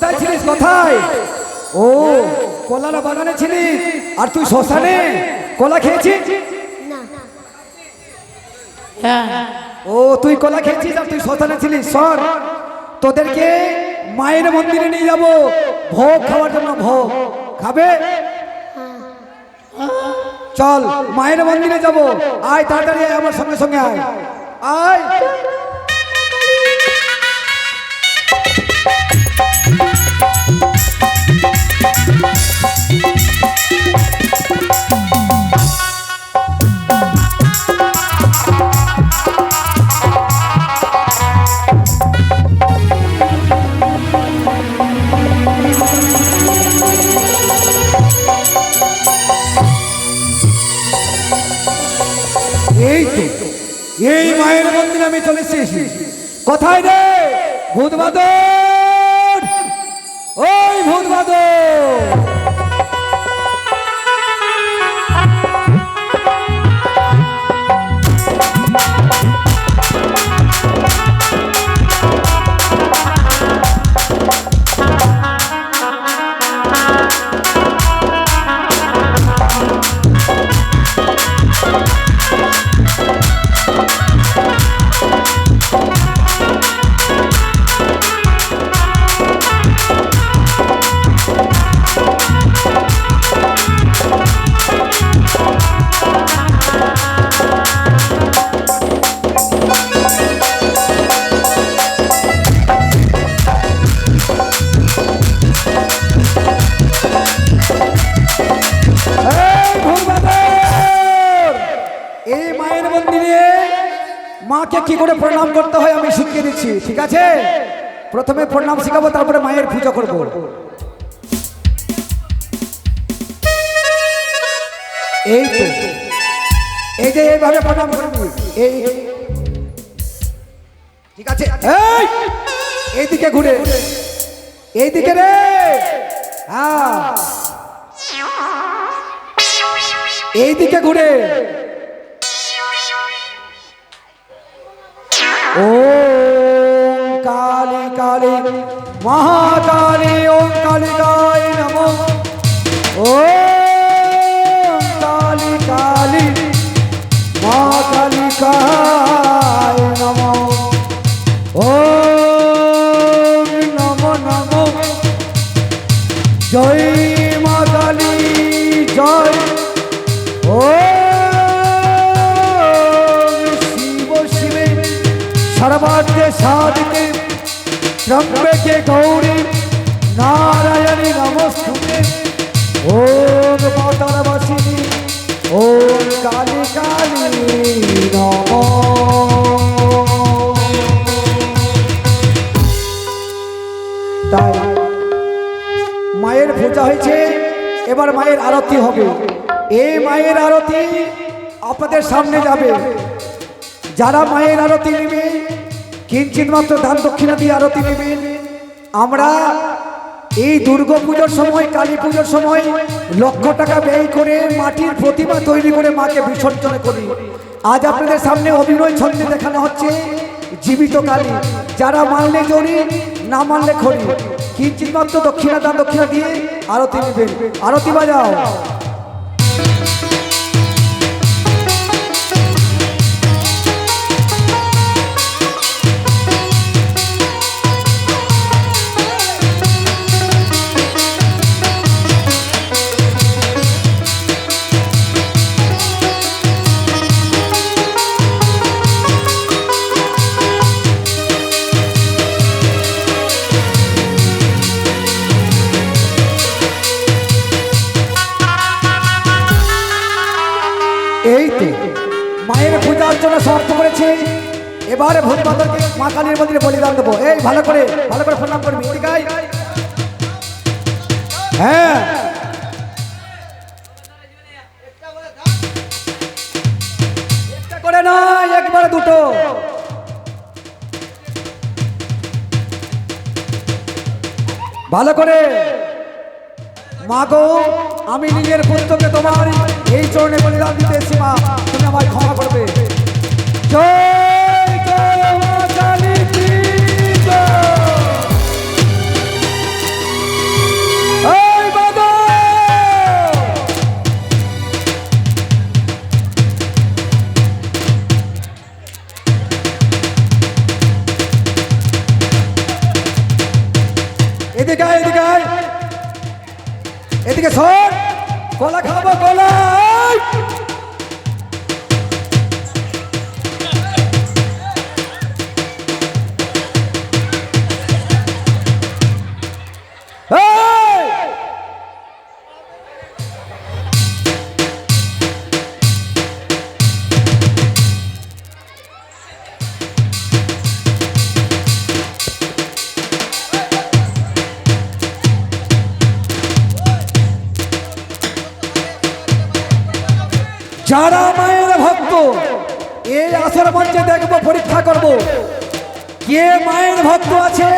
কোথায় ছিলিস? কোথায়? ও কলারা বাগানে ছিলিস? আর তুই শ্মশানে? কলা খেয়েছিস? হ্যাঁ। ও তুই কলা খেয়েছিস আর তুই শ্মশানে ছিলিস? সর। তোদেরকে মায়ের মন্দিরে নিয়ে যাব। ভোগ খাওয়ার জন্য ভোগ। খাবে? চল মায়ের মন্দিরে যাব। আয় তাড়াতাড়ি আমার সঙ্গে সঙ্গে আয়। আয়। এই তো এই মায়ের মন্দিরে আমি চলে এসেছি। কোথায় রে? ভূত ওই ভূত বাদর! করে প্রণাম করতে হয়, আমি শিখিয়ে দিচ্ছি, ঠিক আছে? প্রথমে প্রণাম শিখাবো, তারপরে মায়ের পুজো করব। এই তো। এই যে এইভাবে প্রণাম করবি, এই। ঠিক আছে? এই! এইদিকে ঘুরে। এইদিকে রে। হ্যাঁ। এইদিকে ঘুরে। ও কালী কালী মহাকালী ওম কালিকায় নম ও সাধিতে ত্রম্বকে গৌরী, নারায়ণী নমস্তুতে। ওম মাতারবাসিনী, ওম কালী কালী নম। তাই মায়ের পূজা হয়েছে, এবার মায়ের আরতি হবে। এই মায়ের আরতি আপনাদের সামনে যাবে। যারা মায়ের আরতি নেবে কিঞ্চিত মাত্র দান দক্ষিণা দিয়ে আরতি নেবেন। আমরা এই দুর্গা পুজোর সময়, কালী পুজোর সময় লক্ষ টাকা ব্যয় করে মাটির প্রতিমা তৈরি করে মাকে বিসর্জন করি। আজ আপনাদের সামনে অভিনয় ছন্দে দেখানো হচ্ছে জীবিত কালী। যারা মানলে জড়ি না মানলে খড়ি কিঞ্চিত মাত্র দক্ষিণা দান দক্ষিণা দিয়ে আরতি নেবেন। আরতি বাজাও। মায়ের পূজা অর্চনা সমাপ্ত করেছি। এবারে ভূত বাদরকে মা কালীর মন্দিরে বলিদান দেবো। এই, ভালো করে ভালো করে প্রণাম করবি হ্যাঁ। করে না একবারে দুটো। ভালো করে। মা গো, আমি নিজের পুত্রকে তোমার এই চরণে বলিদান দিতে মা। তুমি আমায় ক্ষমা করবে। জয় জয় মা কালী এদিকে এদিকে এদিকে সর। কলা খাব কলা যারা মায়ের ভক্ত। এই আসর মঞ্চে দেখব, পরীক্ষা করব। কে মায়ের ভক্ত আছে?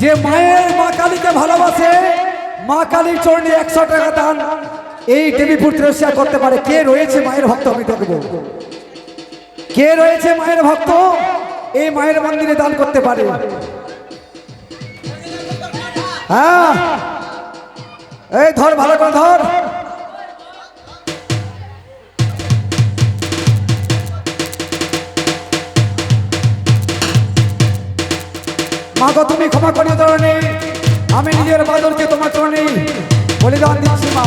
যে মায়ের মা কালীকে ভালোবাসে, মা কালীর চরণে একশো টাকা দান। এই দেবীপুর ত্রেসিয়া করতে পারে। কে রয়েছে মায়ের ভক্ত আমি দেখব। কে রয়েছে মায়ের ভক্ত? এই মায়ের মন্দিরে দান করতে পারে। হ্যাঁ। এই ধর, ভালো করে ধর। মাগো, তুমি ক্ষমা করিও ধরনে আমি নিজের বাদরকে তোমার চরণে বলিদান দিচ্ছি, মা।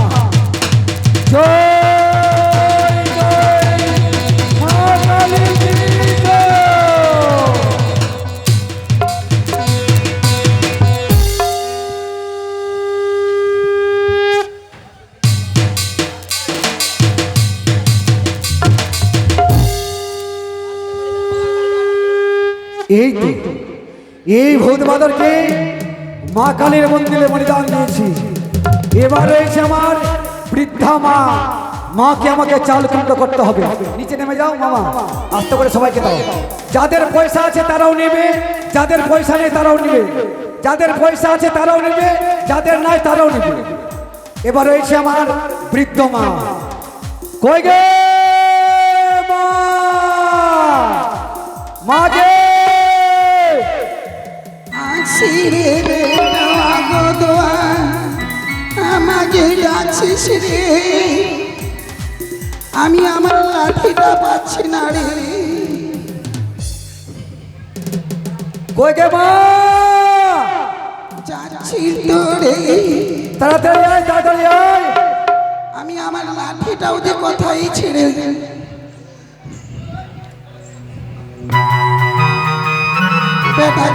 এই তো। এই ভূত বাদরকে মা কালীর মন্দিরে বলিদান দিয়েছি। এবার রয়েছে আমার বৃদ্ধা মা। মাকে আমাকে চাল কুণ্ড করতে হবে। নিচে নেমে যাও মামা। আস্তে করে সবাইকে দাও। যাদের পয়সা আছে তারাও নেবে। যাদের পয়সা নেই তারাও নেবে। যাদের পয়সা আছে তারাও নেবে। যাদের নাই তারাও নেবে। এবার রয়েছে আমার বৃদ্ধ মা। কই গে মা? মাকে আমাকে আমি আমার লাঠিটা পাচ্ছি না রে। যাচ্ছি তো রে। তাড়াতাড়ি আমি আমার লাঠিটাও যে কথাই ছেড়ে বেটা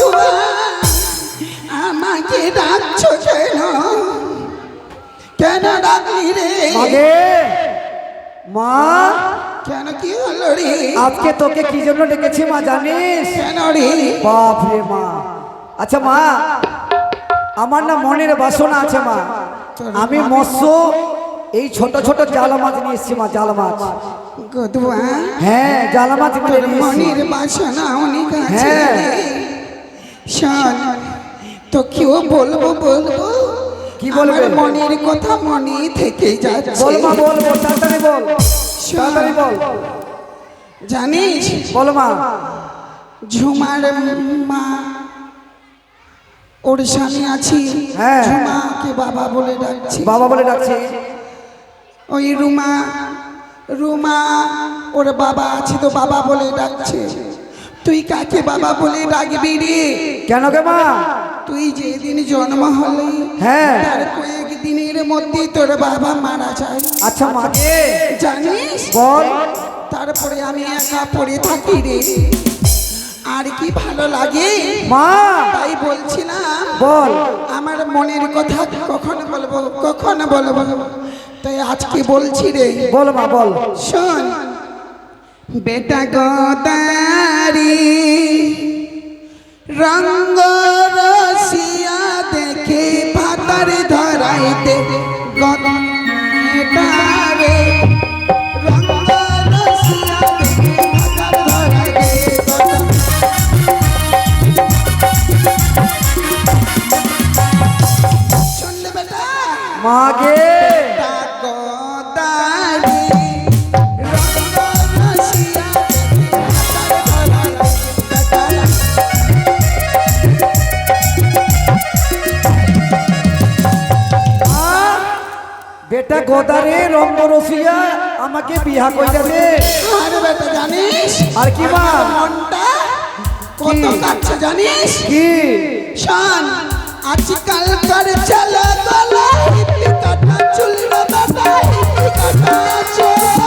গদুয়া আমাকে ডাকছ কেন? কেন ডাকলি রে? মা। কেন কি হলো রে? আজকে তোকে কি জন্য ডেকেছি মা জানিস? কেন রে? বাপ রে মা। আচ্ছা মা আমার না মনের বাসনা আছে মা। আমি মৎস্য এই ছোট ছোট জাল মাছ নিয়ে এসেছি মা জাল মাছ। হ্যাঁ জাল মাছ তোর এসেছি। মনের বাসনা অনেক আছে হ্যাঁ। শোন। তো কেউ বলব বলব। কি বলবে? মনের কথা মনে থেকে যাচ্ছে। বল মা বল বল তাড়াতাড়ি বল। তাড়াতাড়ি বল। জানিস? বল মা। ঝুমার মা ওর স্বামী আছি। হ্যাঁ। ঝুমাকে বাবা বলে ডাকছি। বাবা বলে ডাকছি। ওই রুমা রুমা ওর বাবা আছে তো বাবা বলে ডাকছে। তুই কাকে বাবা বলে ডাকবি রে? কেন গে মা? তুই যেদিন জন্ম হলি হ্যাঁ। তার কয়েক দিনের মধ্যেই তোর বাবা মারা যায়। আচ্ছা মাকে জানিস? বল। তারপরে আমি একা পড়ে থাকি রে। আর কি ভালো লাগে? মা। তাই বলছিলাম বল। আমার মনের কথা কখন বলব কখন বলব? তাই আজকে বলছি রে। বল মা বল। শোন বেটা গদারি রঙ্গ রসিয়া দেখে আমাকে বিহা কইরা দে। আরে বেটা জানিস? আর কি মা? মনটা কত কাছে জানিস? কি? শান আজকাল কার চলে গলা হিপি কাটা চুল বেটা হিপি কাটা চুল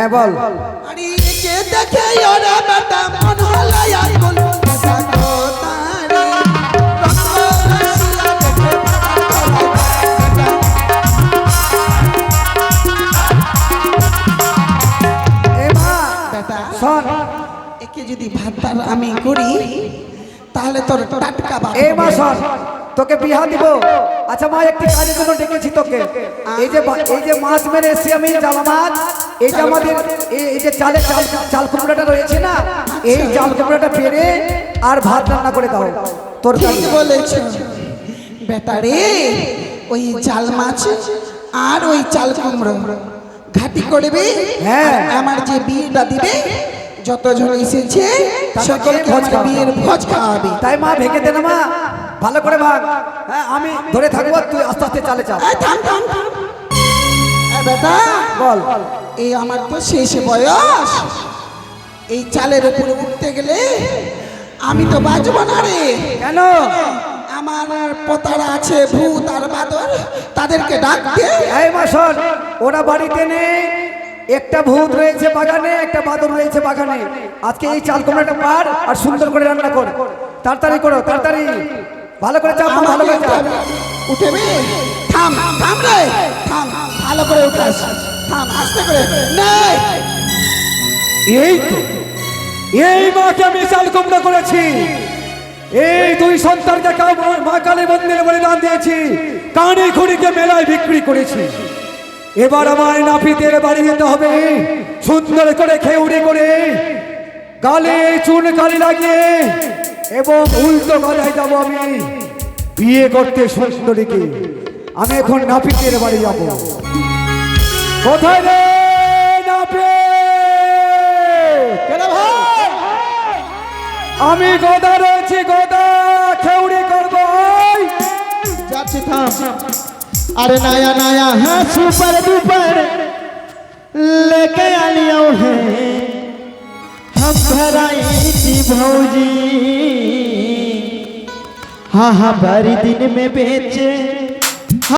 হ্যাঁ বল। আরে দেখে ওরা বেটা মন আগুন একে যদি ভাতার আমি করি তাহলে তোর টাটকা বাবা এ মা শোন। তোকে বিহা দিব। আচ্ছা মা একটি কাজের জন্য ডেকেছি তোকে। এই যে এই যে মাছ মেরে এসছি আমি জামা মাছ। এই যে আমাদের এই যে চালের চাল চাল কুমড়োটা রয়েছে না এই চাল কুমড়োটা পেরে আর ভাত রান্না করে দাও। তোর কাছে বলেছ। বেটা রে ওই চাল মাছ আর ওই চাল কুমড়ো। ঘাটি করবে হ্যাঁ। আমার যে বিয়েটা দিবে যতজন এসেছে সকলকে বিয়ের ভোজ খাওয়াবে। তাই মা ভেঙে দে না মা। ভালো করে ভাগ। হ্যাঁ আমি ধরে থাকব তুই আস্তে আস্তে চালে চাল এই থাম থাম থাম। এই বেটা বল। এই আমার তো শেষ বয়স। এই চালের উপরে উঠতে গেলে আমি তো বাঁচবো না রে। কেন? আমার পোতারা আছে ভূত আর বাদর তাদেরকে ডাকতে। এই মা শোন ওরা বাড়িতে নেই। একটা ভূত রয়েছে বাগানে একটা বাদর রয়েছে বাগানে। আজকে এই চাল কুমড়াটা পার আর সুন্দর করে রান্না কর। তাড়াতাড়ি করো তাড়াতাড়ি। ভালো করে চাপ ভালো করে চাপ। উঠেবে? থাম থাম রে। থাম ভালো করে উঠাস। থাম আস্তে করে। নাই। এই তো এই মাকে আমি চাল কুমড়া করেছি। এই দুই সন্তানকে মা কালী মন্দিরে বলিদান দিয়েছি। কানে খুঁড়িকে মেলায় বিক্রি করেছি। এবার আমার নাপিতের বাড়ি যেতে হবে। সুন্দর করে খেউড়ি করে গালে চুন কালি লাগিয়ে এবং উল্টো গলায় যাবো আমি বিয়ে করতে সুন্দরীকে আমি এখন নাপিতের বাড়ি যাব কোথায় রে নাপিত আমি গদা রয়েছি গদা খেউড়ি করবো ওই। যাচ্ছি থাম अरे नया नया है सुपर डुपर लेके आलियो है हम घर आई थी भौजी हाँ हाँ भारी दिन में बेचे।